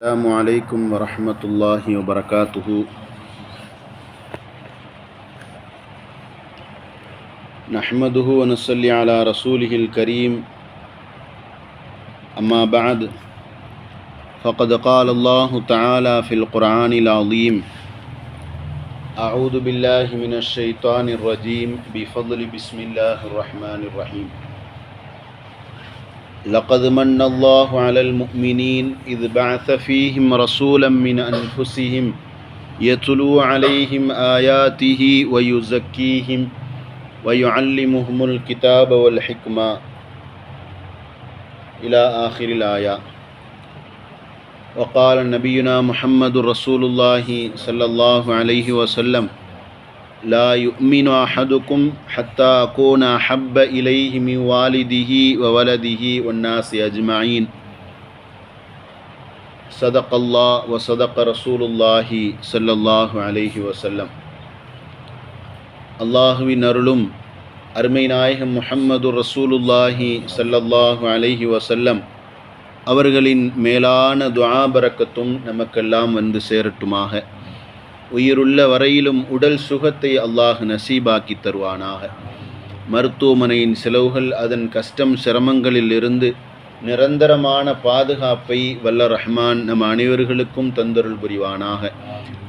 السلام عليكم ورحمة الله وبركاته. نحمده ونصلي على رسوله الكريم. أما بعد فقد قال الله تعالى في القرآن العظيم أعوذ بالله من الشيطان الرجيم. بفضل بسم الله الرحمن الرحيم. لقد من الله على المؤمنين إذ بعث فيهم رسولا من أنفسهم يتلو عليهم آياته ويزكيهم ويعلمهم الكتاب والحكمة إلى آخر الآية. وقال نبينا محمد رسول الله صلى الله عليه وسلم لا يؤمن أحدكم حتى أكون أحب إليه من والده وولده والناس أجمعين صدق الله وصدق رسول الله صلى الله عليه وسلم அல்லாஹுவின் அருளும் அருமை நாயகம் முஹம்மது ரசூலுல்லாஹி ஸல்லல்லாஹு அலைஹி வஸல்லம் அவர்களின் மேலான துஆ பரக்கத்தும் நமக்கெல்லாம் வந்து சேரட்டுமாக உயிருள்ள வரையிலும் உடல் சுகத்தை அல்லாஹ் நசீபாக்கி தருவானாக. மருத்துவமனையின் செலவுகள் அதன் கஷ்டம் சிரமங்களில் இருந்து நிரந்தரமான பாதுகாப்பை வல்ல ரஹ்மான் நம் அனைவர்களுக்கும் தந்தருள் புரிவானாக.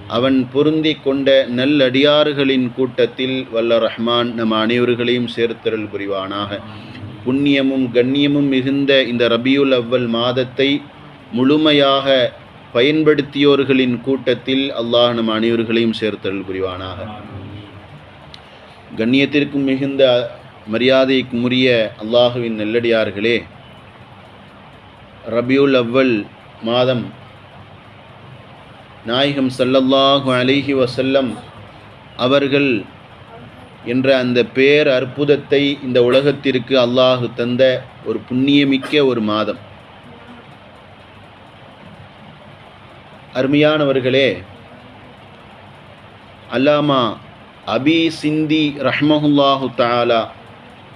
அவன் பொருந்தி கொண்ட நல்லடியார்களின் கூட்டத்தில் வல்ல ரஹ்மான் நம் அனைவர்களையும் சேர்த்தருள் புரிவானாக. புண்ணியமும் கண்ணியமும் மிகுந்த இந்த ரபியுல் அவ்வல் மாதத்தை முழுமையாக பயன்படுத்தியோர்களின் கூட்டத்தில் அல்லாஹ் நம் அனைவர்களையும் சேர்த்தல் புரிவானாக. கண்ணியத்திற்கும் மிகுந்த மரியாதைக்கும் உரிய அல்லாஹுவின் நெல்லடியார்களே ரபியுல் அவ்வல் மாதம் நாயகம் சல்லல்லாஹு அலிஹி வசல்லம் அவர்கள் என்ற அந்த பேர் அற்புதத்தை இந்த உலகத்திற்கு அல்லாஹு தந்த ஒரு புண்ணியமிக்க ஒரு மாதம். அருமையானவர்களே அல்லாமா அபி சிந்தி ரஹ்மஹுல்லாஹு தாலா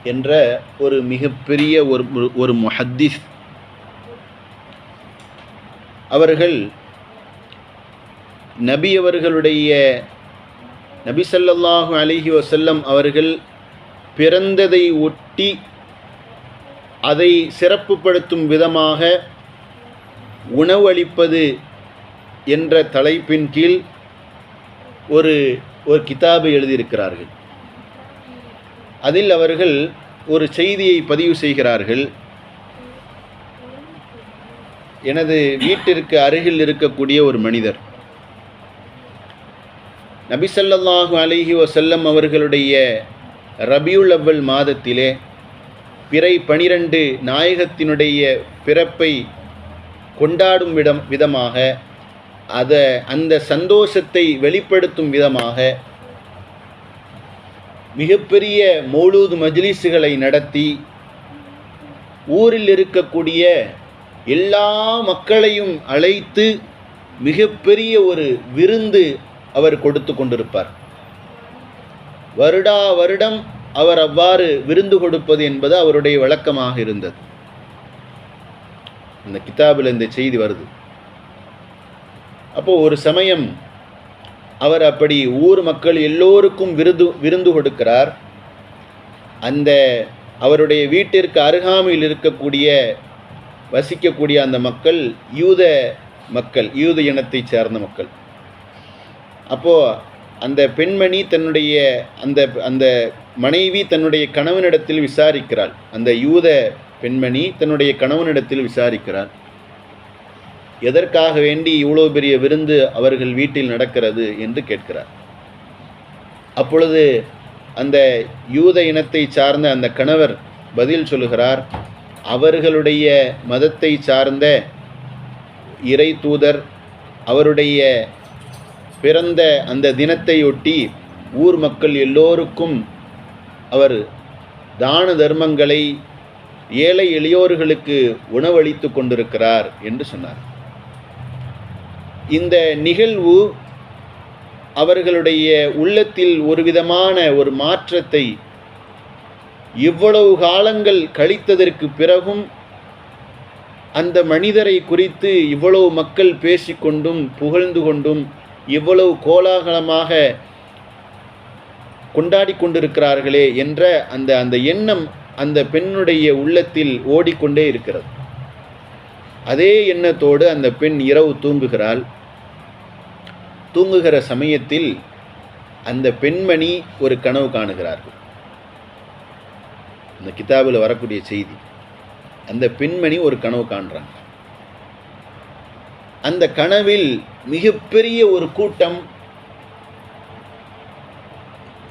என்ற ஒரு மிகப்பெரிய ஒரு ஒரு முஹத்திஸ். அவர்கள் நபி அவர்களுடைய நபி சல்லாஹு அலிஹி வசல்லம் அவர்கள் பிறந்ததை ஒட்டி அதை சிறப்புப்படுத்தும் விதமாக உணவளிப்பது என்ற தலைப்பின் கீழ் ஒரு ஒரு கிதாபை எழுதியிருக்கிறார்கள். அதில் அவர்கள் ஒரு செய்தியை பதிவு செய்கிறார்கள். எனது வீட்டிற்கு அருகில் இருக்கக்கூடிய ஒரு மனிதர். நபிசல்லாஹு அலஹி வசல்லம் அவர்களுடைய ரபியுல் அவ்வல் மாதத்திலே பிறை பனிரெண்டு நாயகத்தினுடைய பிறப்பை கொண்டாடும் விடம் விதமாக அதை அந்த சந்தோஷத்தை வெளிப்படுத்தும் விதமாக மிகப்பெரிய மௌலூது மஜ்லிஸுகளை நடத்தி ஊரில் இருக்கக்கூடிய எல்லா மக்களையும் அழைத்து மிகப்பெரிய ஒரு விருந்து அவர் கொடுத்து கொண்டிருப்பார். வருடா வருடம் அவர் அவ்வாறு விருந்து கொடுப்பது என்பது அவருடைய வழக்கமாக இருந்தது. அந்த கிதாபில் இந்த செய்தி வருது. அப்போது ஒரு சமயம் அவர் அப்படி ஊர் மக்கள் எல்லோருக்கும் விருது விருந்து கொடுக்கிறார். அந்த அவருடைய வீட்டிற்கு அருகாமையில் இருக்கக்கூடிய வசிக்கக்கூடிய அந்த மக்கள் யூத மக்கள் யூத இனத்தை சேர்ந்த மக்கள். அப்போது அந்த பெண்மணி தன்னுடைய அந்த அந்த மனைவி தன்னுடைய கணவனிடத்தில் விசாரிக்கிறாள். அந்த யூத பெண்மணி தன்னுடைய கணவனிடத்தில் விசாரிக்கிறாள். எதற்காக வேண்டி இவ்வளோ பெரிய விருந்து அவர்கள் வீட்டில் நடக்கிறது என்று கேட்கிறார். அப்பொழுது அந்த யூத இனத்தை சார்ந்த அந்த கணவர் பதில் சொல்லுகிறார் அவர்களுடைய மதத்தை சார்ந்த இறை தூதர் அவருடைய பிறந்த அந்த தினத்தையொட்டி ஊர் மக்கள் எல்லோருக்கும் அவர் தான தர்மங்களை ஏழை எளியோர்களுக்கு உணவளித்து கொண்டிருக்கிறார் என்று சொன்னார். இந்த நிகழ்வு அவர்களுடைய உள்ளத்தில் ஒரு விதமான ஒரு மாற்றத்தை இவ்வளவு காலங்கள் கழித்ததற்கு பிறகும் அந்த மனிதரை குறித்து இவ்வளவு மக்கள் பேசிக்கொண்டும் புகழ்ந்து கொண்டும் இவ்வளவு கோலாகலமாக கொண்டாடி கொண்டிருக்கிறார்களே என்ற அந்த அந்த எண்ணம் அந்த பெண்ணுடைய உள்ளத்தில் ஓடிக்கொண்டே இருக்கிறது. அதே எண்ணத்தோடு அந்த பெண் இரவு தூங்குகிறாள். தூங்குகிற சமயத்தில் அந்த பெண்மணி ஒரு கனவு காணுகிறார்கள். இந்த கிதாபில் வரக்கூடிய செய்தி அந்த பெண்மணி ஒரு கனவு காண்றாங்க. அந்த கனவில் மிகப்பெரிய ஒரு கூட்டம்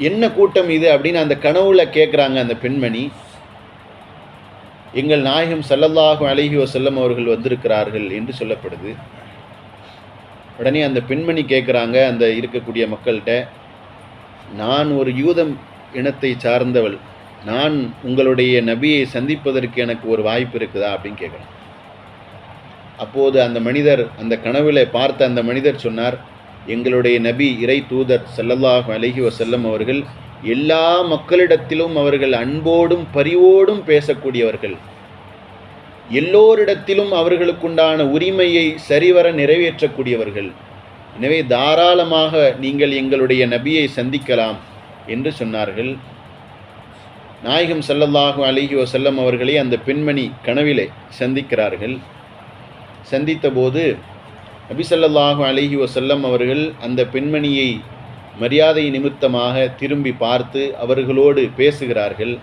என்ன கூட்டம் இது அப்படின்னு அந்த கனவுல கேட்குறாங்க அந்த பெண்மணி. எங்கள் நாயகம் ஸல்லல்லாஹு அலைஹி வஸல்லம் அவர்கள் வந்திருக்கிறார்கள் என்று சொல்லப்படுது. உடனே அந்த பெண்மணி கேட்குறாங்க அந்த இருக்கக்கூடிய மக்கள்கிட்ட நான் ஒரு யூதம் இனத்தை சார்ந்தவள். நான் உங்களுடைய நபியை சந்திப்பதற்கு எனக்கு ஒரு வாய்ப்பு இருக்குதா? அப்படின்னு கேட்குறேன் அப்போது அந்த மனிதர் அந்த கனவில் பார்த்த அந்த மனிதர் சொன்னார் எங்களுடைய நபி இறை தூதர் ஸல்லல்லாஹு அலஹி வசல்லம் அவர்கள் எல்லா மக்களிடத்திலும் அவர்கள் அன்போடும் பரிவோடும் பேசக்கூடியவர்கள். எல்லோரிடத்திலும் அவர்களுக்குண்டான உரிமையை சரிவர நிறைவேற்றக்கூடியவர்கள். எனவே தாராளமாக நீங்கள் எங்களுடைய நபியை சந்திக்கலாம் என்று சொன்னார்கள். நாயகம் ஸல்லல்லாஹு அலைஹி வசல்லம் அவர்களை அந்த பெண்மணி கனவிலே சந்திக்கிறார்கள். சந்தித்தபோது போது நபிசல்லாஹு அலஹி வசல்லம் அவர்கள் அந்த பெண்மணியை மரியாதை நிமித்தமாக திரும்பி பார்த்து அவர்களோடு பேசுகிறார்கள்.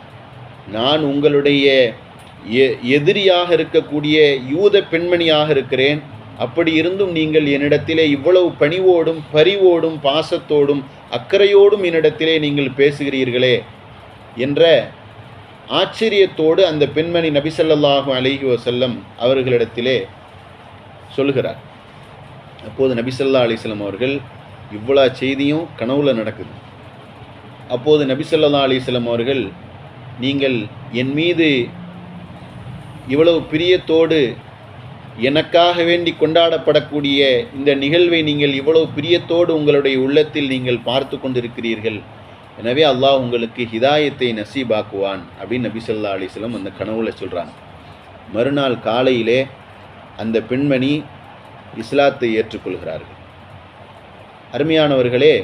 நான் உங்களுடைய எ- எதிரியாக இருக்கக்கூடிய யூத பெண்மணியாக இருக்கிறேன். அப்படி இருந்தும் நீங்கள் என்னிடத்திலே இவ்வளவு பணிவோடும் பரிவோடும் பாசத்தோடும் அக்கறையோடும் என்னிடத்திலே நீங்கள் பேசுகிறீர்களே என்ற ஆச்சரியத்தோடு அந்த பெண்மணி நபிசல்லாஹு ஸல்லல்லாஹு வசல்லம் அவர்களிடத்திலே சொல்கிறார் அப்போது நபிசல்லா அலிஸ்லாம் அவர்கள் இவ்வளோ செய்தியும் கனவுல நடக்குது. அப்போது நபிசல்லா அலிஸ்லாம் அவர்கள் நீங்கள் என் மீது இவ்வளவு பிரியத்தோடு எனக்காக வேண்டி கொண்டாடப்படக்கூடிய இந்த நிகழ்வை நீங்கள் இவ்வளவு பிரியத்தோடு உங்களுடைய உள்ளத்தில் நீங்கள் பார்த்து கொண்டிருக்கிறீர்கள். எனவே அல்லாஹ் உங்களுக்கு ஹிதாயத்தை நசீபாக்குவான் அப்படின்னு நபிசல்லா அலிஸ்லம் அந்த கனவுல சொல்கிறாங்க மறுநாள் காலையிலே அந்த பெண்மணி இஸ்லாத்தை ஏற்றுக்கொள்கிறார்கள். அருமையானவர்களே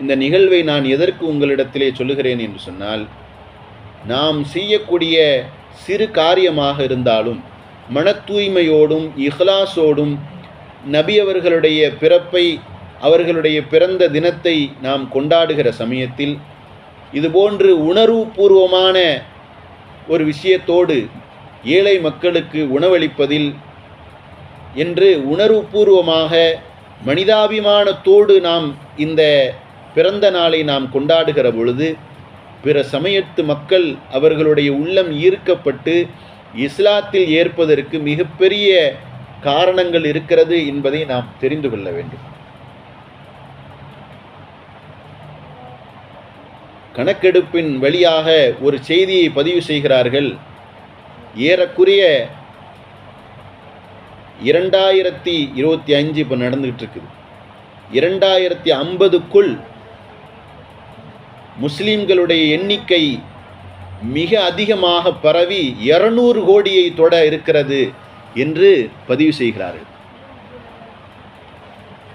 இந்த நிகழ்வை நான் எதற்கு உங்களிடத்திலே சொல்லுகிறேன் என்று சொன்னால் நாம் செய்யக்கூடிய சிறு காரியமாக இருந்தாலும் மன தூய்மையோடும் இஹ்லாஸோடும் நபி அவர்களுடைய பிறப்பை அவர்களுடைய பிறந்த தினத்தை நாம் கொண்டாடுகிற சமயத்தில் இதுபோன்று உணர்வுபூர்வமான ஒரு விஷயத்தோடு ஏழை மக்களுக்கு உணவளிப்பதில் என்று உணர்வுபூர்வமாக மனிதாபிமானத்தோடு நாம் இந்த பிறந்த நாளை நாம் கொண்டாடுகிற பொழுது பிற சமயத்து மக்கள் அவர்களுடைய உள்ளம் ஈர்க்கப்பட்டு இஸ்லாத்தில் ஏற்பதற்கு மிகப்பெரிய காரணங்கள் இருக்கிறது என்பதை நாம் தெரிந்து கொள்ள வேண்டும். கணக்கெடுப்பின் வழியாக ஒரு செய்தியை பதிவு செய்கிறார்கள். ஏறக்குறைய இரண்டாயிரத்தி இருபத்தி அஞ்சு இப்போ நடந்துகிட்டு இருக்குது இரண்டாயிரத்தி ஐம்பதுக்குள் முஸ்லீம்களுடைய எண்ணிக்கை மிக அதிகமாக பரவி இருநூறு கோடியை தொட இருக்கிறது என்று பதிவு செய்கிறார்கள்.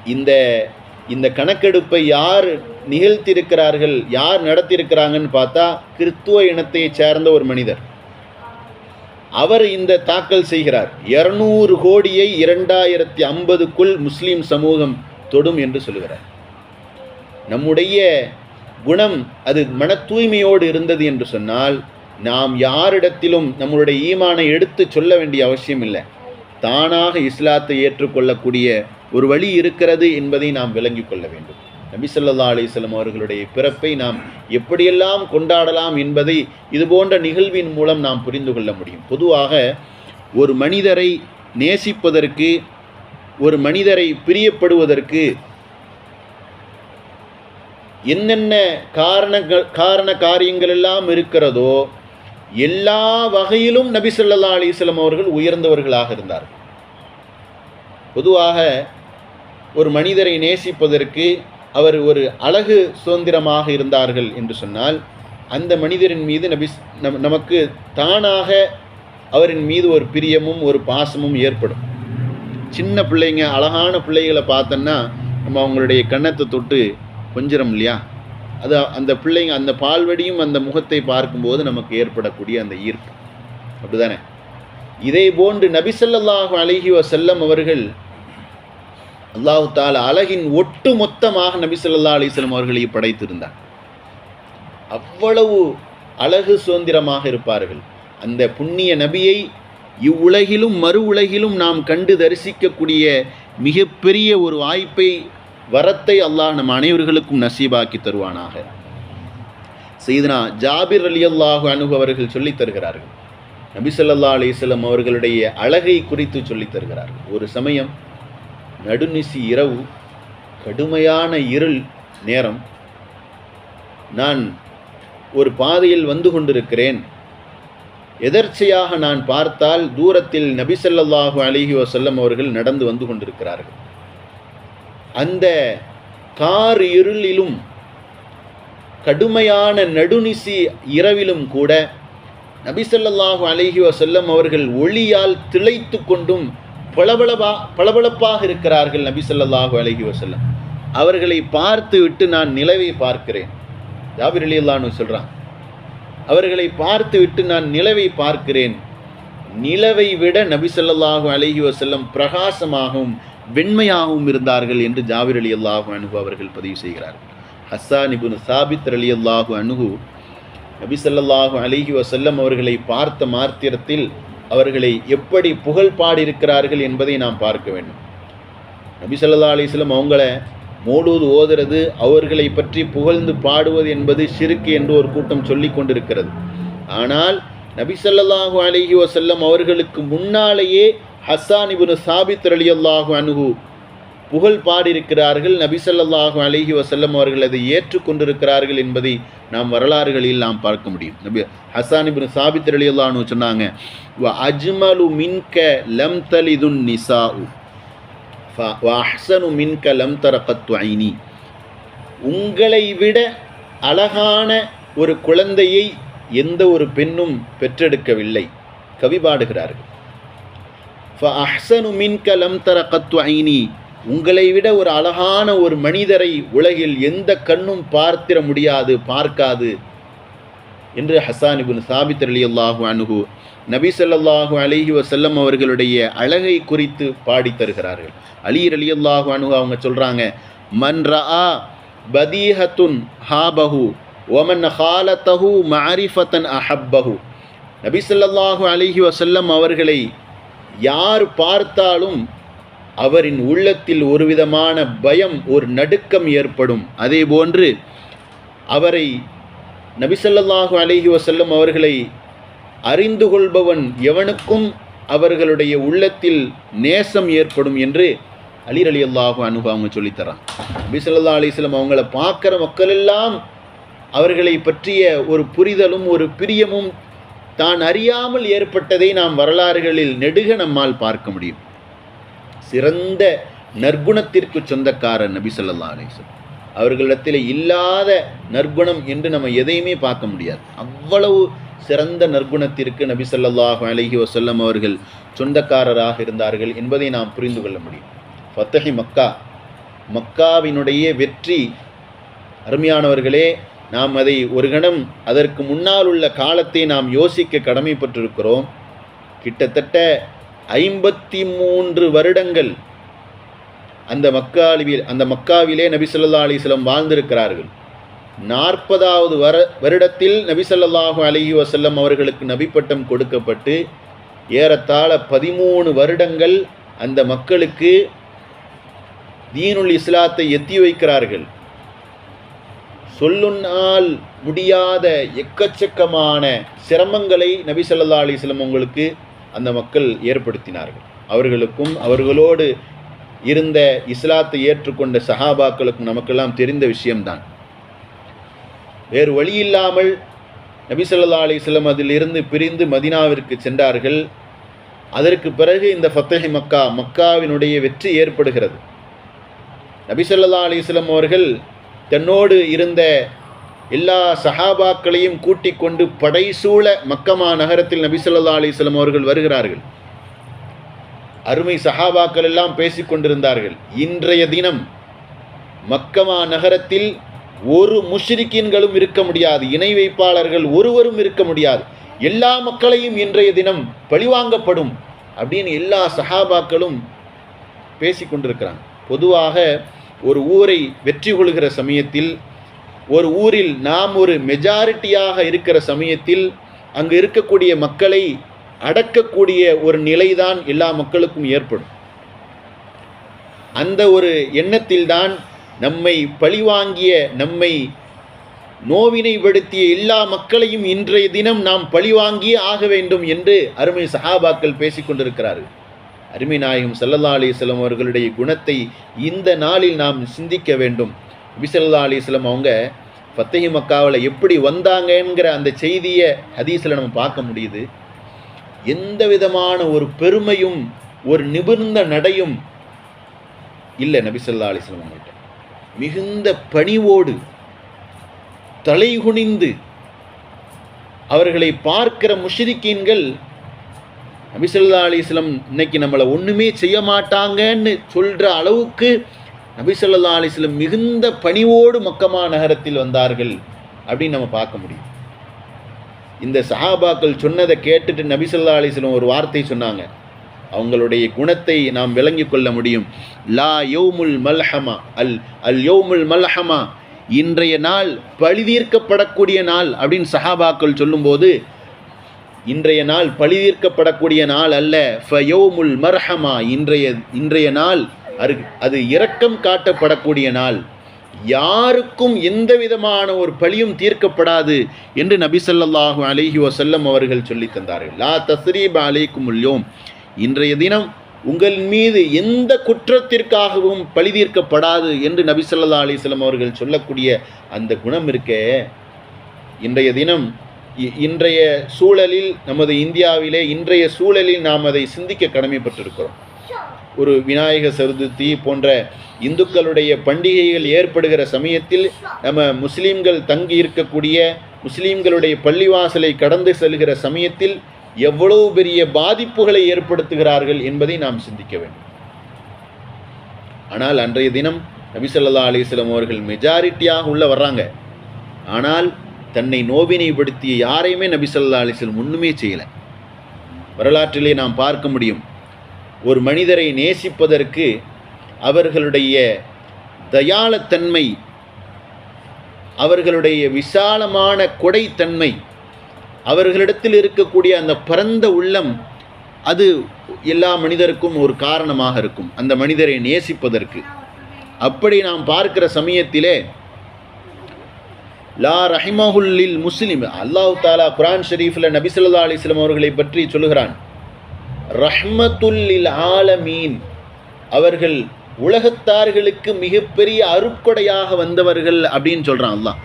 இந்த இந்த கணக்கெடுப்பை யார் நிகழ்த்தியிருக்கிறார்கள் யார் நடத்தியிருக்கிறாங்கன்னு பார்த்தா கிறித்துவ இனத்தை சேர்ந்த ஒரு மனிதர். அவர் இந்த தாக்கல் செய்கிறார். இருநூறு கோடியை இரண்டாயிரத்தி ஐம்பதுக்குள் முஸ்லீம் சமூகம் தொடும் என்று சொல்கிறார் நம்முடைய குணம் அது மன தூய்மையோடு இருந்தது என்று சொன்னால் நாம் யாரிடத்திலும் நம்மளுடைய ஈமானை எடுத்து சொல்ல வேண்டிய அவசியம் இல்லை. தானாக இஸ்லாத்தை ஏற்றுக்கொள்ளக்கூடிய ஒரு வழி இருக்கிறது என்பதை நாம் விளங்கிக் கொள்ள வேண்டும். நபிசல்லா அலிஸ்லம் அவர்களுடைய பிறப்பை நாம் எப்படியெல்லாம் கொண்டாடலாம் என்பதை இது போன்ற நிகழ்வின் மூலம் நாம் புரிந்து கொள்ள முடியும். பொதுவாக ஒரு மனிதரை நேசிப்பதற்கு ஒரு மனிதரை பிரியப்படுவதற்கு என்னென்ன காரணங்கள் காரண காரியங்கள் எல்லாம் இருக்கிறதோ எல்லா வகையிலும் நபிசல்லா அலிஸ்லம் அவர்கள் உயர்ந்தவர்களாக இருந்தார்கள். பொதுவாக ஒரு மனிதரை நேசிப்பதற்கு அவர் ஒரு அழகு சுதந்திரமாக இருந்தார்கள் என்று சொன்னால் அந்த மனிதரின் மீது நபி நம்- நமக்கு தானாக அவரின் மீது ஒரு பிரியமும் ஒரு பாசமும் ஏற்படும். சின்ன பிள்ளைங்க அழகான பிள்ளைகளை பார்த்தோன்னா நம்ம அவங்களுடைய கன்னத்தை தொட்டு கொஞ்சிரம் இல்லையா? அது அந்த பிள்ளைங்க அந்த பால்வடியும் அந்த முகத்தை பார்க்கும்போது நமக்கு ஏற்படக்கூடிய அந்த ஈர்ப்பு. அப்படிதானே? இதே போன்று நபிசல்லாஹு அழகி செல்லம் அவர்கள் அல்லாஹு தால அழகின் ஒட்டு மொத்தமாக நபி சொல்லா அலிஸ்லம் அவர்களை படைத்திருந்தார். அவ்வளவு அழகு சுதந்திரமாக இருப்பார்கள். அந்த புண்ணிய நபியை இவ்வுலகிலும் மறு உலகிலும் நாம் கண்டு தரிசிக்கக்கூடிய மிகப்பெரிய ஒரு வாய்ப்பை வரத்தை அல்லாஹ் நம் அனைவர்களுக்கும் நசீபாக்கி தருவானாக. செய்தனா ஜாபிர் அலி அல்லாஹு அனுகு அவர்கள் சொல்லித் தருகிறார்கள். நபி சொல்லா அலிஸ்லம் அவர்களுடைய அழகை குறித்து சொல்லித் தருகிறார்கள். ஒரு சமயம் நடுநிசி இரவு கடுமையான இருள் நேரம். நான் ஒரு பாதையில் வந்து கொண்டிருக்கிறேன். எதர்ச்சையாக நான் பார்த்தால் தூரத்தில் நபிசல்லாஹு அலிஹி வசல்லம் அவர்கள் நடந்து வந்து கொண்டிருக்கிறார்கள். அந்த கார் இருளிலும் கடுமையான நடுநிசி இரவிலும் கூட நபிசல்லாஹு அலிஹி வசல்லம் அவர்கள் ஒளியால் திளைத்து கொண்டும் பளபளபா பளபளப்பாக இருக்கிறார்கள் நபி சொல்லாஹு அலஹி வசல்லம் அவர்களை பார்த்து விட்டு நான் நிலவை பார்க்கிறேன். ஜாபிர் அலி அல்லான்னு சொல்கிறான் அவர்களை பார்த்து விட்டு நான் நிலவை பார்க்கிறேன். நிலவை விட நபி சொல்லாஹு அலஹி வசல்லம் பிரகாசமாகவும் வெண்மையாகவும் இருந்தார்கள் என்று ஜாபிர் அலி அல்லாஹு அனுகு அவர்கள் பதிவு செய்கிறார்கள். ஹஸ்ஸான் இபுன் சாபித் அலி அல்லாஹு அனுகு நபி சொல்லாஹு அலிஹி வசல்லம் அவர்களை பார்த்த மாத்திரத்தில் அவர்களை எப்படி புகழ் பாடியிருக்கிறார்கள் என்பதை நாம் பார்க்க வேண்டும். நபி சொல்லா அலிஸ்லம் அவங்கள மோடூது ஓதுறது அவர்களை பற்றி புகழ்ந்து பாடுவது என்பது சிறுக்கு என்று ஒரு கூட்டம் சொல்லி கொண்டிருக்கிறது. ஆனால் நபி சொல்லாஹு அலிஹி வசல்லம் அவர்களுக்கு முன்னாலேயே ஹஸ்ஸான் இபுன் சாபித் அலி அல்லாஹு அனுகு புகழ் பாடியிருக்கிறார்கள். நபிசல்லாஹு அலஹி வசல்லம் அவர்கள் அதை ஏற்றுக்கொண்டிருக்கிறார்கள் என்பதை நாம் வரலாறுகளில் நாம் பார்க்க முடியும். நபி ஹசான் இபின் சாபித் அலி அல்லான்னு சொன்னாங்க அஜ்மலு மின்க லம் தலிதுன் நிசா அஹ்சனு மின்க லம் தரகத்து ஐனி. உங்களை விட அழகான ஒரு குழந்தையை எந்த ஒரு பெண்ணும் பெற்றெடுக்கவில்லை. கவி பாடுகிறார்கள். ஃப அஹ்சனு மின்க லம் தரகத்து ஐனி உங்களை விட ஒரு அழகான ஒரு மனிதரை உலகில் எந்த கண்ணும் பார்த்திட முடியாது பார்க்காது என்று ஹசான் இபுன் சாபித் அலி அல்லாஹு அனுகு நபி சொல்லாஹு அலிஹி வசல்லம் அவர்களுடைய அழகை குறித்து பாடி தருகிறார்கள். அலீர் அலி அல்லாஹு அனுகு அவங்க சொல்கிறாங்க மன் ரா பதீஹத்துன் ஹாபஹு ஒமன் ஹாலத்தஹு மாரிஃபத்தன் அஹப்பஹு. நபி சொல்லாஹு அலிஹி வசல்லம் அவர்களை யார் பார்த்தாலும் அவரின் உள்ளத்தில் ஒரு விதமான பயம் ஒரு நடுக்கம் ஏற்படும். அதே போன்று அவரை நபிசல்லாஹு அலஹி வசல்லம் அவர்களை அறிந்து கொள்பவன் எவனுக்கும் அவர்களுடைய உள்ளத்தில் நேசம் ஏற்படும் என்று அலிர் அலி அல்லாஹு அனுபவ அவங்க சொல்லித்தரான் நபிசல்லா அலிஸ்லம் அவங்கள பார்க்குற மக்கள் எல்லாம் அவர்களை பற்றிய ஒரு புரிதலும் ஒரு பிரியமும் தான் அறியாமல் ஏற்பட்டதை நாம் வரலாறுகளில் நெடுக நம்மால் பார்க்க முடியும். சிறந்த நற்குணத்திற்கு சொந்தக்காரர் நபி சொல்லல்லா அலிஸ்லம் அவர்களிடத்தில் இல்லாத நற்குணம் என்று நம்ம எதையுமே பார்க்க முடியாது. அவ்வளவு சிறந்த நற்குணத்திற்கு நபி சொல்லாஹு அலஹி வசல்லம் அவர்கள் சொந்தக்காரராக இருந்தார்கள் என்பதை நாம் புரிந்து கொள்ள முடியும். ஃபத்தஹி மக்கா. மக்காவினுடைய வெற்றி அருமையானவர்களே நாம் அதை ஒரு கணம் அதற்கு முன்னால் உள்ள காலத்தை நாம் யோசிக்க கடமைப்பட்டிருக்கிறோம். கிட்டத்தட்ட ஐம்பத்தி மூன்று வருடங்கள் அந்த மக்காவில் அந்த மக்காவிலே நபிசல்லா அலிஸ்லம் வாழ்ந்திருக்கிறார்கள். நாற்பதாவது வர வருடத்தில் நபிசல்லாஹு அலஹி வசல்லம் அவர்களுக்கு நபிப்பட்டம் கொடுக்கப்பட்டு ஏறத்தாழ பதிமூணு வருடங்கள் அந்த மக்களுக்கு தீனுல் இஸ்லாத்தை எத்தி வைக்கிறார்கள். சொல்லுன்னால் முடியாத எக்கச்சக்கமான சிரமங்களை நபி சொல்லா அலிஸ்லம் உங்களுக்கு அந்த மக்கள் ஏற்படுத்தினார்கள். அவர்களுக்கும் அவர்களோடு இருந்த இஸ்லாத்தை ஏற்றுக்கொண்ட சஹாபாக்களுக்கும் நமக்கெல்லாம் தெரிந்த விஷயம்தான். வேறு வழி இல்லாமல் நபிசல்லா அலிஸ்லம் அதிலிருந்து பிரிந்து மதினாவிற்கு சென்றார்கள். அதற்கு பிறகு இந்த ஃபத்தஹி மக்கா மக்காவினுடைய வெற்றி ஏற்படுகிறது. நபிசல்லா அலிஸ்லம் அவர்கள் தன்னோடு இருந்த எல்லா சஹாபாக்களையும் கூட்டிக் கொண்டு படைசூழ மக்கமா நகரத்தில் நபிசல்லா அலிஸ்லம் அவர்கள் வருகிறார்கள். அருமை சஹாபாக்கள் எல்லாம் பேசிக்கொண்டிருந்தார்கள் இன்றைய தினம் மக்கமா நகரத்தில் ஒரு முஷ்ரிக்கீன்களும் இருக்க முடியாது. இணை வைப்பாளர்கள் ஒருவரும் இருக்க முடியாது. எல்லா மக்களையும் இன்றைய தினம் பழிவாங்கப்படும் அப்படின்னு எல்லா சஹாபாக்களும் பேசிக்கொண்டிருக்கிறாங்க பொதுவாக ஒரு ஊரை வெற்றி கொள்கிற சமயத்தில் ஒரு ஊரில் நாம் ஒரு மெஜாரிட்டியாக இருக்கிற சமயத்தில் அங்கு இருக்கக்கூடிய மக்களை அடக்கக்கூடிய ஒரு நிலைதான் எல்லா மக்களுக்கும் ஏற்படும். அந்த ஒரு எண்ணத்தில்தான் நம்மை பழிவாங்கிய நம்மை நோவினைப்படுத்திய எல்லா மக்களையும் இன்றைய தினம் நாம் பழிவாங்கியே ஆக வேண்டும் என்று அருமை சஹாபாக்கள் பேசிக்கொண்டிருக்கிறார்கள் அருமை நாயகம் சல்லல்லா அலிஸ்லம் அவர்களுடைய குணத்தை இந்த நாளில் நாம் சிந்திக்க வேண்டும். நபிசல்லா அலிஸ்லம் அவங்க ஃபத்தஹி மக்காவில் எப்படி வந்தாங்கங்கிற அந்த செய்தியை ஹதீஸில் நம்ம பார்க்க முடியுது. எந்த விதமான ஒரு பெருமையும் ஒரு நிபுர்ந்த நடையும் இல்லை நபிசல்லா அலிஸ்லம் அவங்கள்ட்ட. மிகுந்த பணிவோடு தலைகுனிந்து அவர்களை பார்க்கிற முஷிரிக்கீன்கள் நபிசல்லா அலிஸ்லம் இன்னைக்கு நம்மளை ஒன்றுமே செய்ய மாட்டாங்கன்னு சொல்கிற அளவுக்கு நபிசல்லா அலிஸ்லம் மிகுந்த பணிவோடு மக்கமா நகரத்தில் வந்தார்கள் அப்படின்னு நம்ம பார்க்க முடியும். இந்த சஹாபாக்கள் சொன்னதை கேட்டுட்டு நபிசல்லா அலிஸ்லம் ஒரு வார்த்தை சொன்னாங்க. அவங்களுடைய குணத்தை நாம் விளங்கிக் கொள்ள முடியும். லா யோமுல் மல்ஹமா அல் அல் யோமுல் மல்ஹமா இன்றைய நாள் பழிதீர்க்கப்படக்கூடிய நாள் அப்படின்னு சஹாபாக்கள் சொல்லும்போது இன்றைய நாள் பழிதீர்க்கப்படக்கூடிய நாள் அல்ல. ஃபயோமுல் மர்ஹமா இன்றைய இன்றைய நாள் அரு அது இரக்கம் காட்டப்படக்கூடிய நாள். யாருக்கும் எந்த விதமான ஒரு பழியும் தீர்க்கப்படாது என்று நபி ஸல்லல்லாஹு அலைஹி அவர்கள் சொல்லித் தந்தார்கள். லா தஸ்ரீப் அலைக்கும் உல்யோம் இன்றைய தினம் உங்கள் மீது எந்த குற்றத்திற்காகவும் பழி தீர்க்கப்படாது என்று நபி ஸல்லல்லாஹு அலைஹி அவர்கள் சொல்லக்கூடிய அந்த குணம் இருக்கே. இன்றைய தினம் இ- இன்றைய சூழலில் நமது இந்தியாவிலே இன்றைய சூழலில் நாம் அதை சிந்திக்க கடமைப்பட்டிருக்கிறோம். ஒரு விநாயக சதுர்த்தி போன்ற இந்துக்களுடைய பண்டிகைகள் ஏற்படுகிற சமயத்தில் நம்ம முஸ்லீம்கள் தங்கி இருக்கக்கூடிய முஸ்லீம்களுடைய பள்ளிவாசலை கடந்து செல்கிற சமயத்தில் எவ்வளவு பெரிய பாதிப்புகளை ஏற்படுத்துகிறார்கள் என்பதை நாம் சிந்திக்க வேண்டும். ஆனால் அன்றைய தினம் நபிசல்லா ஸல்லல்லாஹு அவர்கள் மெஜாரிட்டியாக உள்ள வர்றாங்க. ஆனால் தன்னை நோவினைப்படுத்திய யாரையுமே நபிசல்லா அலிஸ்லம் ஒன்றுமே செய்யலை. வரலாற்றிலே நாம் பார்க்க முடியும் ஒரு மனிதரை நேசிப்பதற்கு அவர்களுடைய தயாளத்தன்மை அவர்களுடைய விசாலமான கொடைத்தன்மை அவர்களிடத்தில் இருக்கக்கூடிய அந்த பரந்த உள்ளம் அது எல்லா மனிதருக்கும் ஒரு காரணமாக இருக்கும். அந்த மனிதரை நேசிப்பதற்கு. அப்படி நாம் பார்க்கிற சமயத்திலே லா ரஹிமஹுல்லில் முஸ்லிம் அல்லாஹு தாலா குரான் ஷெரீஃபில் நபிசல்லா ஸல்லல்லாஹு அவர்களை பற்றி சொல்லுகிறான். ரஹ்மத்துல்லில் ஆலமீன் அவர்கள் உலகத்தார்களுக்கு மிகப்பெரிய அருட்கொடையாக வந்தவர்கள் அப்படின்னு சொல்கிறான் அல்லாஹ்.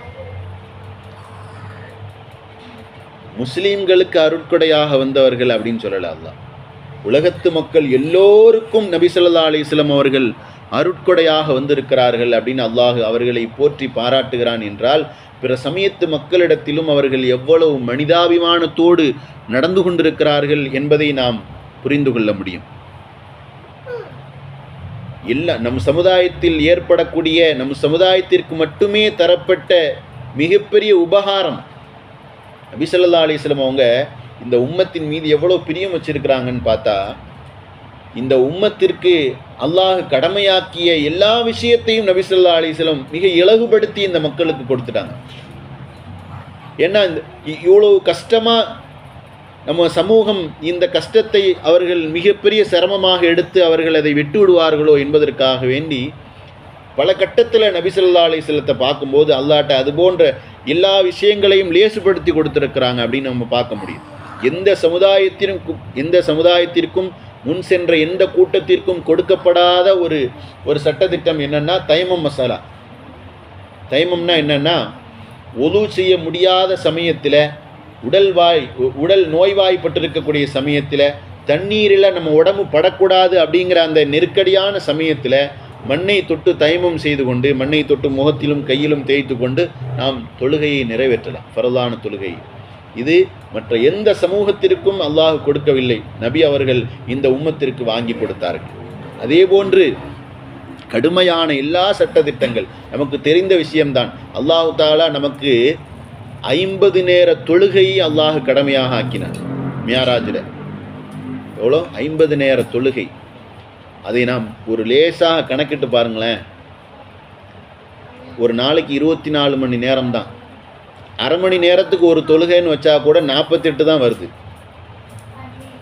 முஸ்லீம்களுக்கு அருட்கொடையாக வந்தவர்கள் அப்படின்னு சொல்லல அல்லாஹ். உலகத்து மக்கள் எல்லோருக்கும் நபி ஸல்லல்லாஹு அவர்கள் அருட்கொடையாக வந்திருக்கிறார்கள் அப்படின்னு அல்லாஹ் அவர்களை போற்றி பாராட்டுகிறான் என்றால் பிற சமயத்து மக்களிடத்திலும் அவர்கள் எவ்வளவு மனிதாபிமானத்தோடு நடந்து கொண்டிருக்கிறார்கள் என்பதை நாம் புரிந்து கொள்ள முடியும். இல்லை நம் சமுதாயத்தில் ஏற்படக்கூடிய நம் சமுதாயத்திற்கு மட்டுமே தரப்பட்ட மிகப்பெரிய உபகாரம் அபிசல்லா அலிஸ்லம் அவங்க இந்த உம்மத்தின் மீது எவ்வளோ பிரியம் வச்சிருக்கிறாங்கன்னு பார்த்தா இந்த உம்மத்திற்கு அல்லாஹ் கடமையாக்கிய எல்லா விஷயத்தையும் நபிசல்லா அலிஸ்லம் மிக இலகுபடுத்தி இந்த மக்களுக்கு கொடுத்துட்டாங்க. ஏன்னா இந்த இ- இவ்வளவு கஷ்டமாக நம்ம சமூகம் இந்த கஷ்டத்தை அவர்கள் மிகப்பெரிய சிரமமாக எடுத்து அவர்கள் அதை விட்டு விடுவார்களோ என்பதற்காக வேண்டி பல கட்டத்தில் நபிசல்லா ஸல்லல்லாஹு பார்க்கும்போது அல்லாட்ட அது போன்ற எல்லா விஷயங்களையும் லேசுபடுத்தி கொடுத்துருக்குறாங்க அப்படின்னு நம்ம பார்க்க முடியும். எந்த சமுதாயத்திற்கும் எந்த சமுதாயத்திற்கும் முன் சென்ற எந்த கூட்டத்திற்கும் கொடுக்கப்படாத ஒரு ஒரு சட்டத்திட்டம் என்னன்னா தைமம் மசாலா. தைமம்னா என்னென்னா ஒது செய்ய முடியாத சமயத்தில் உடல் வாய் உ- உடல் நோய்வாய்ப்பட்டிருக்கக்கூடிய சமயத்தில் தண்ணீரில் நம்ம உடம்பு படக்கூடாது அப்படிங்கிற அந்த நெருக்கடியான சமயத்தில் மண்ணை தொட்டு தயமம் செய்து கொண்டு மண்ணை தொட்டு முகத்திலும் கையிலும் தேய்த்து கொண்டு நாம் தொழுகையை நிறைவேற்றலாம். பரதான தொழுகை. இது மற்ற எந்த சமூகத்திற்கும் அல்லாஹ் கொடுக்கவில்லை. நபி அவர்கள் இந்த உம்மத்திற்கு வாங்கி கொடுத்தார்கள். அதே போன்று கடுமையான எல்லா சட்டதிட்டங்கள் நமக்கு தெரிந்த விஷயம்தான். அல்லாஹு தாலா நமக்கு ஐம்பது நேர தொழுகையை அல்லாஹ் கடமையாக ஆக்கினார் மியாராஜில். எவ்வளோ? ஐம்பது நேர தொழுகை. அதை நாம் ஒரு லேசாக கணக்கிட்டு பாருங்களேன். ஒரு நாளைக்கு இருபத்தி நாலு மணி நேரம் தான் அரை மணி நேரத்துக்கு ஒரு தொழுகைன்னு வச்சா கூட நாற்பத்தெட்டு தான் வருது.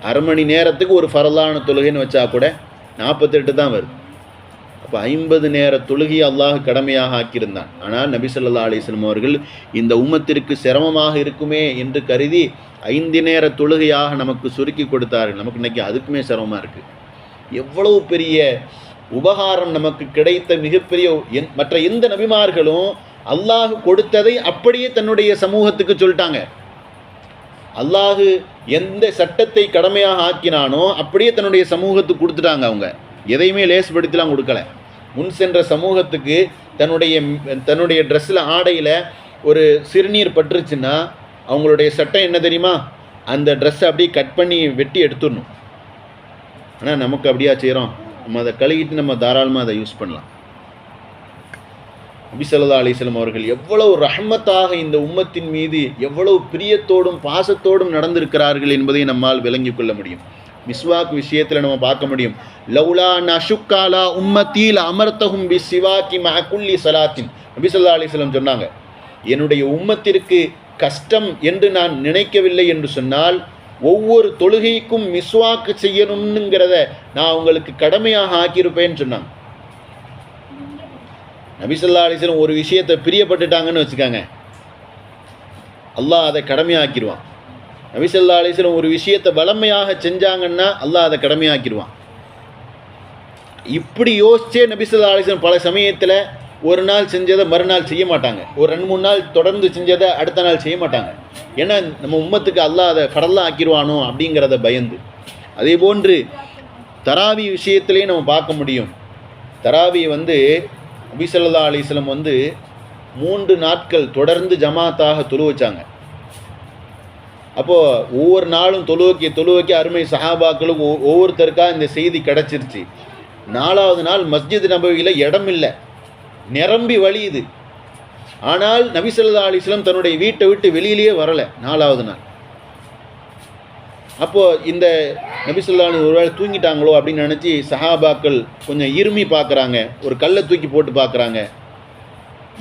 அரை மணி நேரத்துக்கு ஒரு ஃபரலான தொழுகைன்னு வச்சா கூட நாற்பத்தெட்டு தான் வருது. அப்போ ஐம்பது நேர தொழுகை அல்லாஹ் கடமையாக ஆக்கியிருந்தான். ஆனால் நபி ஸல்லல்லாஹு அலிஸ்லம் அவர்கள் இந்த உம்மத்திற்கு சிரமமாக இருக்குமே என்று கருதி ஐந்து நேர தொழுகையாக நமக்கு சுருக்கி கொடுத்தார்கள். நமக்கு இன்றைக்கி அதுக்குமே சிரமமாக இருக்குது எவ்வளவு பெரிய உபகாரம் நமக்கு கிடைத்த மிகப்பெரிய எந்- மற்ற எந்த நபிமார்களும் அல்லாஹ் கொடுத்ததை அப்படியே தன்னுடைய சமூகத்துக்கு சொல்லிட்டாங்க. அல்லாஹு எந்த சட்டத்தை கடமையாக ஆக்கினானோ அப்படியே தன்னுடைய சமூகத்துக்கு கொடுத்துட்டாங்க அவங்க. எதையுமே லேசுபடுத்திலாம் கொடுக்கல. முன் சென்ற சமூகத்துக்கு தன்னுடைய தன்னுடைய ட்ரெஸ்ஸில் ஆடையில் ஒரு சிறுநீர் பட்டுருச்சுன்னா அவங்களுடைய சட்டம் என்ன தெரியுமா? அந்த ட்ரெஸ்ஸை அப்படியே கட் பண்ணி வெட்டி எடுத்துடணும். ஆனால் நமக்கு அப்படியா செய்கிறோம் நம்ம அதை கழுகிட்டு நம்ம தாராளமாக அதை யூஸ் பண்ணலாம். அபிசல்லா ஸல்லல்லாஹு அவர்கள் எவ்வளவு ரஹ்மத்தாக இந்த உம்மத்தின் மீது எவ்வளவு பிரியத்தோடும் பாசத்தோடும் நடந்திருக்கிறார்கள் என்பதை நம்மால் விளங்கிக் கொள்ள முடியும். மிஸ்வாக் விஷயத்தில் நம்ம பார்க்க முடியும். லவுலா நஷுக்காலா உம்மத்தீல் அமர்த்தகும் பி சிவாக்கி மகுல்லி சலாத்தின். நபி ஸல்லல்லாஹு சொன்னாங்க என்னுடைய உம்மத்திற்கு கஷ்டம் என்று நான் நினைக்கவில்லை என்று சொன்னால் ஒவ்வொரு தொழுகைக்கும் மிஸ்வாக்கு செய்யணுங்கிறத நான் உங்களுக்கு கடமையாக ஆக்கியிருப்பேன்னு சொன்னாங்க. நபிசல்லா அலிஸ்லம் ஒரு விஷயத்தை பிரியப்பட்டுட்டாங்கன்னு வச்சுக்காங்க. அல்லாஹ் அதை கடமையாக்கிடுவான். நபிசல்லா அலிஸ்லம் ஒரு விஷயத்தை வளமையாக செஞ்சாங்கன்னா அல்லாஹ் அதை கடமையாக்கிடுவான். இப்படி யோசிச்சே நபிசல்லா அலிஸ்லம் பல சமயத்தில் ஒரு நாள் செஞ்சதை மறுநாள் செய்ய மாட்டாங்க. ஒரு ரெண்டு மூணு நாள் தொடர்ந்து செஞ்சதை அடுத்த நாள் செய்ய மாட்டாங்க. ஏன்னா நம்ம உம்மத்துக்கு அல்லாஹ் அதை கடலாக ஆக்கிடுவானோ அப்படிங்கிறத பயந்து. அதே போன்று தராவி விஷயத்திலையும் நம்ம பார்க்க முடியும். தராவி வந்து நபிசல்லா அலிஸ்லம் வந்து மூன்று நாட்கள் தொடர்ந்து ஜமாத்தாக துரு வச்சாங்க அப்போது ஒவ்வொரு நாளும் தொழுவைக்கு தொழுவைக்கு அருமை சஹாபாக்களுக்கு ஒவ்வொருத்தருக்காக இந்த செய்தி கிடச்சிருச்சு. நாலாவது நாள் மஸ்ஜித் நபவியில் இடம் இல்லை நிரம்பி வழியுது. ஆனால் நபிசல்லா அலிஸ்லம் தன்னுடைய வீட்டை விட்டு வெளியிலேயே வரலை நாலாவது நாள். அப்போது இந்த நபிசுல்லானு ஒருவேளை தூங்கிட்டாங்களோ அப்படின்னு நினச்சி சஹாபாக்கள் கொஞ்சம் இருமி பார்க்குறாங்க ஒரு கல்லை தூக்கி போட்டு பார்க்குறாங்க.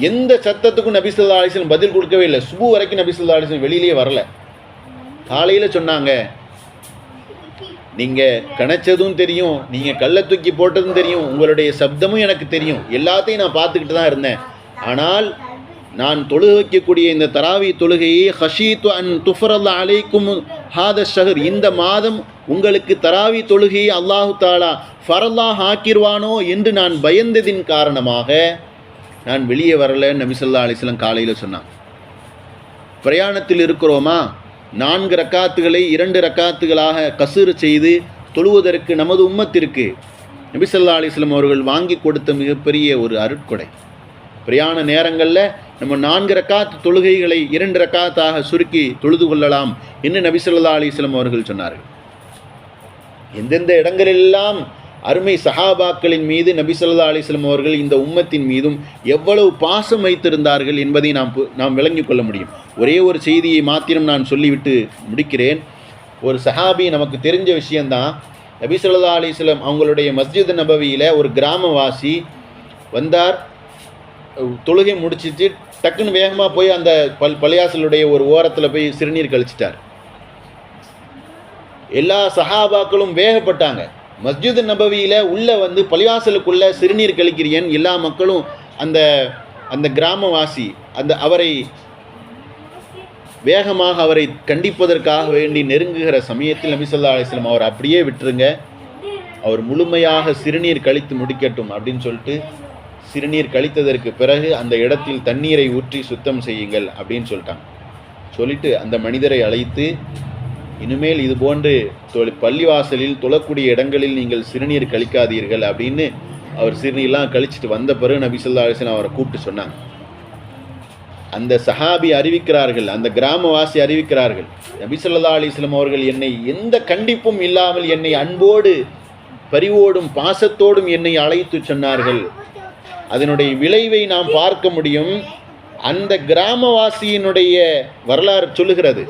எந்த சத்தத்துக்கும் நபிசுல்லா அலிஸ்லம் பதில் கொடுக்கவே இல்லை. சுபு வரைக்கும் நபிசுல்லா அலிஸ்லம் வெளியிலேயே வரல. காலையில் சொன்னாங்க. நீங்கள் கணச்சதும் தெரியும் நீங்கள் கல்லை தூக்கி போட்டதும் தெரியும் உங்களுடைய சப்தமும் எனக்கு தெரியும். எல்லாத்தையும் நான் பார்த்துக்கிட்டு தான் இருந்தேன். ஆனால் நான் தொழுக வைக்கக்கூடிய இந்த தராவி தொழுகையை ஹஷீத் அன் துஃபரல் அலைக்கும் ஹாத ஷஹர். இந்த மாதம் உங்களுக்கு தராவி தொழுகையை அல்லாஹு தாலா ஃபரல்லாஹ் ஆக்கிடுவானோ என்று நான் பயந்ததின் காரணமாக நான் வெளியே வரல நபிசல்லா அலிஸ்லாம் காலையில் சொன்னான். பிரயாணத்தில் இருக்கிறோமா? நான்கு ரக்காத்துகளை இரண்டு ரக்காத்துகளாக கசுறு செய்து தொழுவதற்கு நமது உம்மத்திற்கு நபிசல்லா அலிஸ்லம் அவர்கள் வாங்கி கொடுத்த மிகப்பெரிய ஒரு அருட்கொடை. பிரயாண நேரங்களில் நம்ம நான்கு ரக்காத்து தொழுகைகளை இரண்டு ரக்காத்தாக சுருக்கி தொழுது கொள்ளலாம் என்று நபிசல்லா அலிஸ்லம் அவர்கள் சொன்னார்கள். எந்தெந்த இடங்களெல்லாம் அருமை சஹாபாக்களின் மீது நபிசல்லா அலிஸ்லம் அவர்கள் இந்த உம்மத்தின் மீதும் எவ்வளவு பாசம் வைத்திருந்தார்கள் என்பதை நாம் பு- நாம் விளங்கிக் கொள்ள முடியும். ஒரே ஒரு செய்தியை மாத்திரம் நான் சொல்லிவிட்டு முடிக்கிறேன். ஒரு சஹாபி நமக்கு தெரிஞ்ச விஷயந்தான் நபிசல்லா அலிஸ்லம் அவங்களுடைய மஸ்ஜித் நபவியில் ஒரு கிராமவாசி வந்தார். தொழுகை முடிச்சிட்டு டக்குன்னு வேகமாக போய் அந்த பல் பள்ளியாசலுடைய ஒரு ஓரத்தில் போய் சிறுநீர் கழிச்சிட்டார். எல்லா சஹாபாக்களும் வேகப்பட்டாங்க. மஸ்ஜித் நபவியில் உள்ளே வந்து பள்ளிவாசலுக்குள்ள சிறுநீர் கழிக்கிறியன் எல்லா மக்களும் அந்த அந்த கிராமவாசி அந்த அவரை வேகமாக அவரை கண்டிப்பதற்காக வேண்டி நெருங்குகிற சமயத்தில் நபிசல்லா அலிஸ்லாம் அவர் அப்படியே விட்டுருங்க. அவர் முழுமையாக சிறுநீர் கழித்து முடிக்கட்டும் அப்படின்னு சொல்லிட்டு சிறுநீர் கழித்ததற்கு பிறகு அந்த இடத்தில் தண்ணீரை ஊற்றி சுத்தம் செய்யுங்கள் அப்படின்னு சொல்லிட்டாங்க. சொல்லிட்டு அந்த மனிதரை அழைத்து இனிமேல் இது போன்று பள்ளிவாசலில் தொழக்கூடிய இடங்களில் நீங்கள் சிறுநீர் கழிக்காதீர்கள் அப்படின்னு அவர் சிறுநீர்லாம் கழிச்சிட்டு வந்த பிறகு நபி சொல்லா அவரை கூப்பிட்டு சொன்னாங்க. அந்த சஹாபி அறிவிக்கிறார்கள் அந்த கிராமவாசி அறிவிக்கிறார்கள் நபி சொல்லா அலிஸ்லாம் அவர்கள் என்னை எந்த கண்டிப்பும் இல்லாமல் என்னை அன்போடு பரிவோடும் பாசத்தோடும் என்னை அழைத்து சொன்னார்கள். அதனுடைய விளைவை நாம் பார்க்க முடியும். அந்த கிராமவாசியினுடைய வரலாறு சொல்லுகிறது.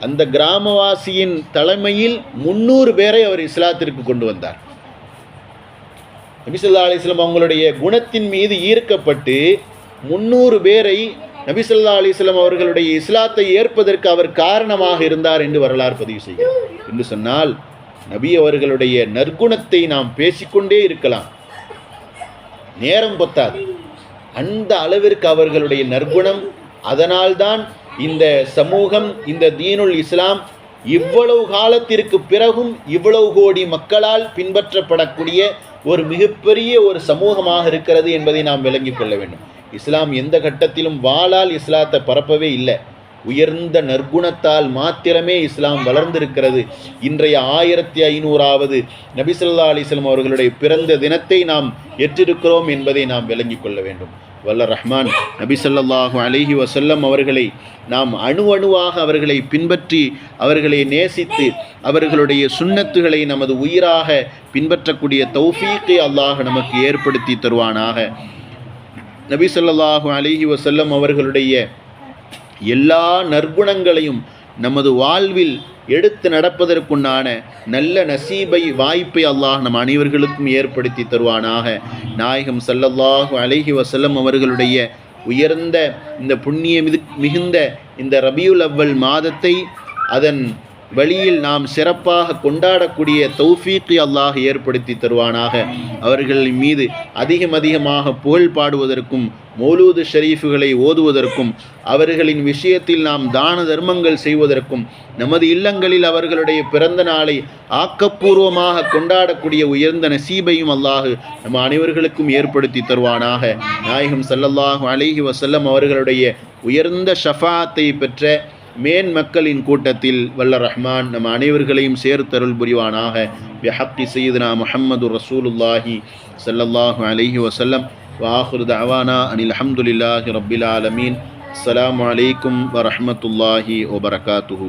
அந்த கிராமவாசியின் தலைமையில் முன்னூறு பேரை அவர் இஸ்லாத்திற்கு கொண்டு வந்தார். நபிசல்லா அலிஸ்லாம் அவங்களுடைய குணத்தின் மீது ஈர்க்கப்பட்டு முன்னூறு பேரை நபிசல்லா அலிஸ்லாம் அவர்களுடைய இஸ்லாத்தை ஏற்பதற்கு அவர் காரணமாக இருந்தார் என்று வரலாறு பதிவு செய்கிறார் என்று சொன்னால் நபி அவர்களுடைய நற்குணத்தை நாம் பேசிக்கொண்டே இருக்கலாம். நேரம் பொத்தாது. அந்த அளவிற்கு அவர்களுடைய நற்குணம் அதனால்தான் இந்த சமூகம் இந்த தீனுல் இஸ்லாம் இவ்வளவு காலத்திற்கு பிறகும் இவ்வளவு கோடி மக்களால் பின்பற்றப்படக்கூடிய ஒரு மிகப்பெரிய ஒரு சமூகமாக இருக்கிறது என்பதை நாம் விளங்கிக் கொள்ள வேண்டும். இஸ்லாம் எந்த கட்டத்திலும் வாளால் இஸ்லாத்தை பரப்பவே இல்லை. உயர்ந்த நற்குணத்தால் மாத்திரமே இஸ்லாம் வளர்ந்திருக்கிறது. இன்றைய ஆயிரத்தி ஐநூறாவது நபிசல்லா அலிஸ்லாம் அவர்களுடைய பிறந்த தினத்தை நாம் ஏற்றிருக்கிறோம் என்பதை நாம் விளங்கிக் கொள்ள வேண்டும். வல்ல ரஹ்மான் நபி ஸல்லல்லாஹு அலைஹி அவர்களை நாம் அணு அணுவாக அவர்களை பின்பற்றி அவர்களை நேசித்து அவர்களுடைய சுண்ணத்துகளை நமது உயிராக பின்பற்றக்கூடிய தௌஃபீக்கை அல்லாஹ் நமக்கு ஏற்படுத்தி தருவானாக. நபி ஸல்லல்லாஹு அலைஹி அவர்களுடைய எல்லா நற்குணங்களையும் நமது வாழ்வில் எடுத்து நடப்பதற்குண்டான நல்ல நசீபை வாய்ப்பை அல்லாஹ் நம் அனைவர்களுக்கும் ஏற்படுத்தி தருவானாக. நாயகம் சல்லல்லாஹு அலஹி வசல்லம் அவர்களுடைய உயர்ந்த இந்த புண்ணிய மிகுந்த இந்த ரபியுல் அவ்வல் மாதத்தை அதன் வழியில் நாம் சிறப்பாக கொண்டாடக்கூடிய தௌஃபீக்கை அல்லாஹ் ஏற்படுத்தி தருவானாக. அவர்களின் மீது அதிகம் அதிகமாக புகழ் பாடுவதற்கும் மௌலூது ஷரீஃபுகளை ஓதுவதற்கும் அவர்களின் விஷயத்தில் நாம் தான தர்மங்கள் செய்வதற்கும் நமது இல்லங்களில் அவர்களுடைய பிறந்த நாளை ஆக்கப்பூர்வமாக கொண்டாடக்கூடிய உயர்ந்த நசீபையும் அல்லாஹு நம் அனைவர்களுக்கும் ஏற்படுத்தி தருவானாக. நாயகம் சல்லல்லாஹு அலிஹி வசல்லம் அவர்களுடைய உயர்ந்த ஷஃபாத்தை பெற்ற மேன் மக்களின் கூட்டத்தில் வல்ல ரஹ்மான் நம் அனைவர்களையும் சேர்த்தருள் புரிவானாக. பிஹக்கி சையதுனா முஹம்மது ரசூலுல்லாஹி சல்லல்லாஹு அலஹி வசல்லம் வாஹிர் தவானா அனில் அஹமதுல்லாஹி ரப்பில் ஆலமீன். அஸ்ஸலாமு அலைக்கும் வரஹ்மத்துல்லாஹி வபரகாத்துஹு.